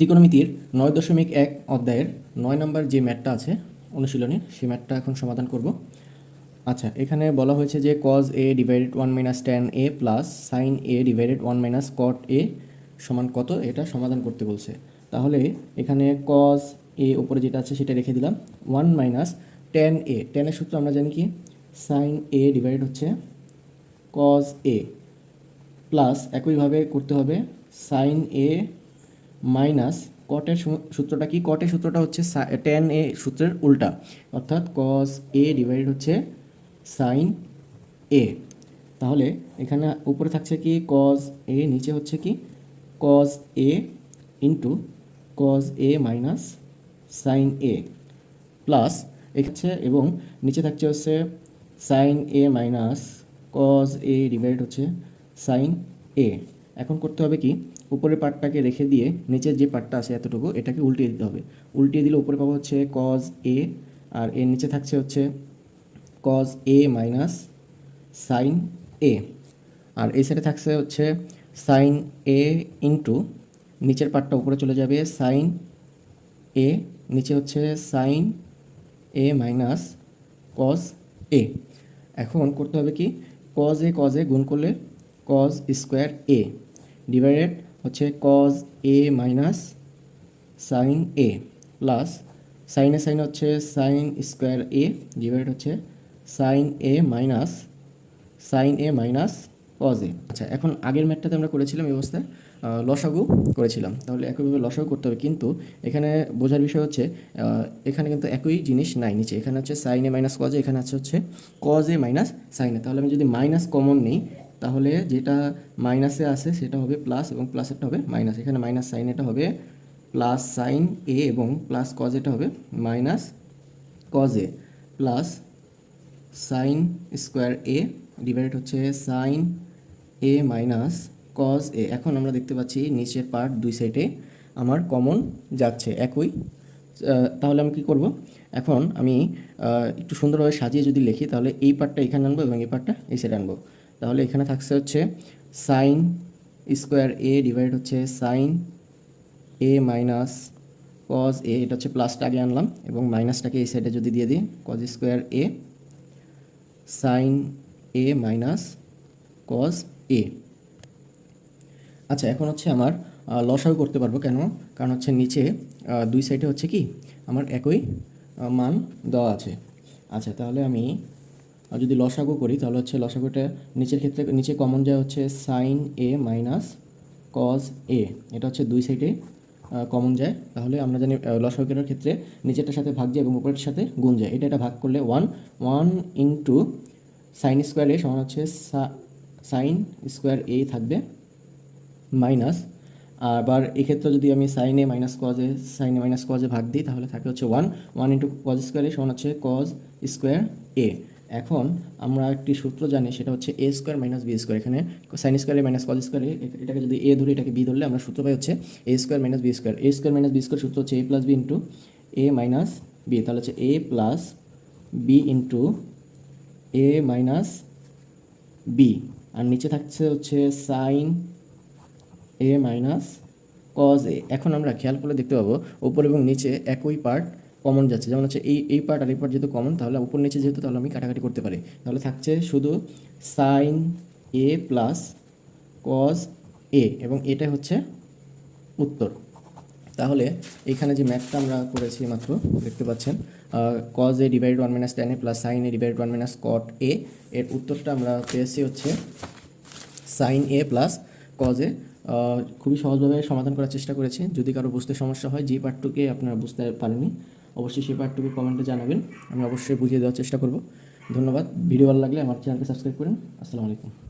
ত্রিকোণমিতির নয় দশমিক এক অধ্যায়ের নয় নম্বর যে ম্যাটটা আছে অনুশীলনীর সেই ম্যাটটা এখন সমাধান করব। আচ্ছা এখানে বলা হয়েছে যে cos A divided one minus ten A plus sine A divided one minus cot A সমান কত? এটা সমাধান করতে বলছে। তাহলে এখানে কজ এ ওপরে যেটা আছে, সেটা রেখে দিলাম। ওয়ান মাইনাস টেন এ টেনের সূত্র আমরা জানি কি? সাইন এ ডিভাইডেড হচ্ছে কজ এ প্লাস একইভাবে করতে হবে সাইন এ মাইনাস কটের সূত্রটা কি? কটের সূত্রটা হচ্ছে টেন এ সূত্রের উল্টা। অর্থাৎ কজ এ ডিভাইডেড হচ্ছে সাইন এ তাহলে এখানে উপরে থাকছে কি? কজ এ নিচে হচ্ছে কি? Cos A into cos A minus sine A plus হচ্ছে এবং নিচে থাকছে হচ্ছে sine A minus cos A divide হচ্ছে সাইন এ এখন করতে হবে কি? উপরের পার্টটাকে রেখে দিয়ে নিচের যে পার্টটা আছে এতটুকু, এটাকে উল্টিয়ে দিতে হবে। উল্টিয়ে দিলে উপরে পাবো হচ্ছে কজ এ আর এর নিচে থাকছে হচ্ছে cos A minus sine A আর এই সাইডে থাকছে হচ্ছে সাইন এ ইন্টু নিচের পার্টটা উপরে চলে যাবে সাইন এ নিচে হচ্ছে sine A minus cos A এখন করতে হবে কি? কজ এ কজ এ গুণ করলে কজ স্কোয়ার এ ডিভাইডেড হচ্ছে cos A minus sine A plus সাইনে সাইন হচ্ছে সাইন স্কোয়ার এ ডিভাইড হচ্ছে sine A minus sine A minus cos A আচ্ছা এখন আগের ম্যাটটাতে আমরা করেছিলাম এই অবস্থায় লসাগু করেছিলাম। তাহলে একইভাবে লসাগু করতে হবে, কিন্তু এখানে বোঝার বিষয় হচ্ছে এখানে কিন্তু একই জিনিস নাই নিচে। এখানে হচ্ছে সাইন এ মাইনাস কজ এখানে আছে হচ্ছে cos A minus sine A তাহলে আমি যদি মাইনাস কমন নিই তাহলে যেটা মাইনাসে আছে সেটা হবে প্লাস এবং প্লাসেরটা হবে মাইনাস এখানে মাইনাস সাইন এটা হবে প্লাস সাইন এ এবং প্লাস কজ এটা হবে minus cos A plus sine square A divide হচ্ছে sine A minus cos A এখন আমরা দেখতে পাচ্ছি নিচের পার্ট দুই সাইডে আমার কমন যাচ্ছে একই। তাহলে আমি কি করব? এখন আমি একটু সুন্দরভাবে সাজিয়ে যদি লিখি, তাহলে এই পার্টটা এখানে আনব এবং এই পার্টটা এই সাইডে আনব। তাহলে এখানে থাকছে হচ্ছে সাইন স্কোয়ার এ ডিভাইড হচ্ছে sine A minus cos A এটা হচ্ছে প্লাসটা আগে আনলাম, এবং মাইনাসটাকে এই সাইডে যদি দিয়ে দিই cos square A sine A minus cos A আচ্ছা এখন হচ্ছে আমার লসাগু করতে পারব কেন? কারণ হচ্ছে নিচে দুই সাইডে হচ্ছে কি? আমার একই মান দেওয়া আছে। আচ্ছা তাহলে আমি আহ, যদি লসাগু করি তাহলে হচ্ছে লসাগুটা নিচের ক্ষেত্রে নিচে কমন যায় হচ্ছে sine A minus cos A এটা হচ্ছে দুই সাইডে কমন যায়। তাহলে আমরা জানি আহ, লসাগু করার ক্ষেত্রে নিচেরটার সাথে ভাগ যায় এবং উপরের সাথে গুণ যায়। এটা এটা ভাগ করলে one one into sine square A সমান হচ্ছে সাইন স্কোয়ার এ থাকবে মাইনাস আবার এক্ষেত্রে যদি আমি সাইনে মাইনাস কজে সাইনে মাইনাস কজে ভাগ দিই তাহলে থাকে হচ্ছে ওয়ান ওয়ান ইন্টু কজ স্কোয়ারে সমান হচ্ছে কজ স্কোয়ার এ এখন আমরা একটি সূত্র জানি, সেটা হচ্ছে A square minus B square এখানে সাইন স্কোয়ারে মাইনাস কজ স্কোয়ারে এটাকে যদি এ ধরি, এটাকে বি ধরলে আমরা সূত্র পাই হচ্ছে A square minus B square A square minus B square সূত্র হচ্ছে A plus B into A minus B তাহলে হচ্ছে A plus B into A minus B আর নিচে থাকছে হচ্ছে sine A minus cos A এখন আমরা খেয়াল করলে দেখতে পাবো, উপর এবং নিচে একই পার্ট কমন যাচ্ছে। যেমন হচ্ছে এই এই পার্ট আর এই পার্ট যেহেতু কমন তাহলে উপর নিচে যেহেতু, তাহলে আমি কাটাকাটি করতে পারি। তাহলে থাকছে শুধু sine A plus cos A এবং এটা হচ্ছে উত্তর। তাহলে এখানে যে ম্যাথটা আমরা করেছি মাত্র, দেখতে পাচ্ছেন cos A divide one minus tan A plus sine A divide one minus cot A এর উত্তরটা আমরা পেয়েছি হচ্ছে সাইন এ প্লাস কজে খুবই সহজভাবে সমাধান করার চেষ্টা করেছি। যদি কারও বুঝতে সমস্যা হয়, যে পার্টটুকে আপনারা বুঝতে পারেননি অবশ্যই সেই পার্টটুকু কমেন্টে জানাবেন। আমি অবশ্যই বুঝিয়ে দেওয়ার চেষ্টা করব। ধন্যবাদ। ভিডিও ভালো লাগলে আমার চ্যানেলকে সাবস্ক্রাইব করুন। আসসালামু আলাইকুম।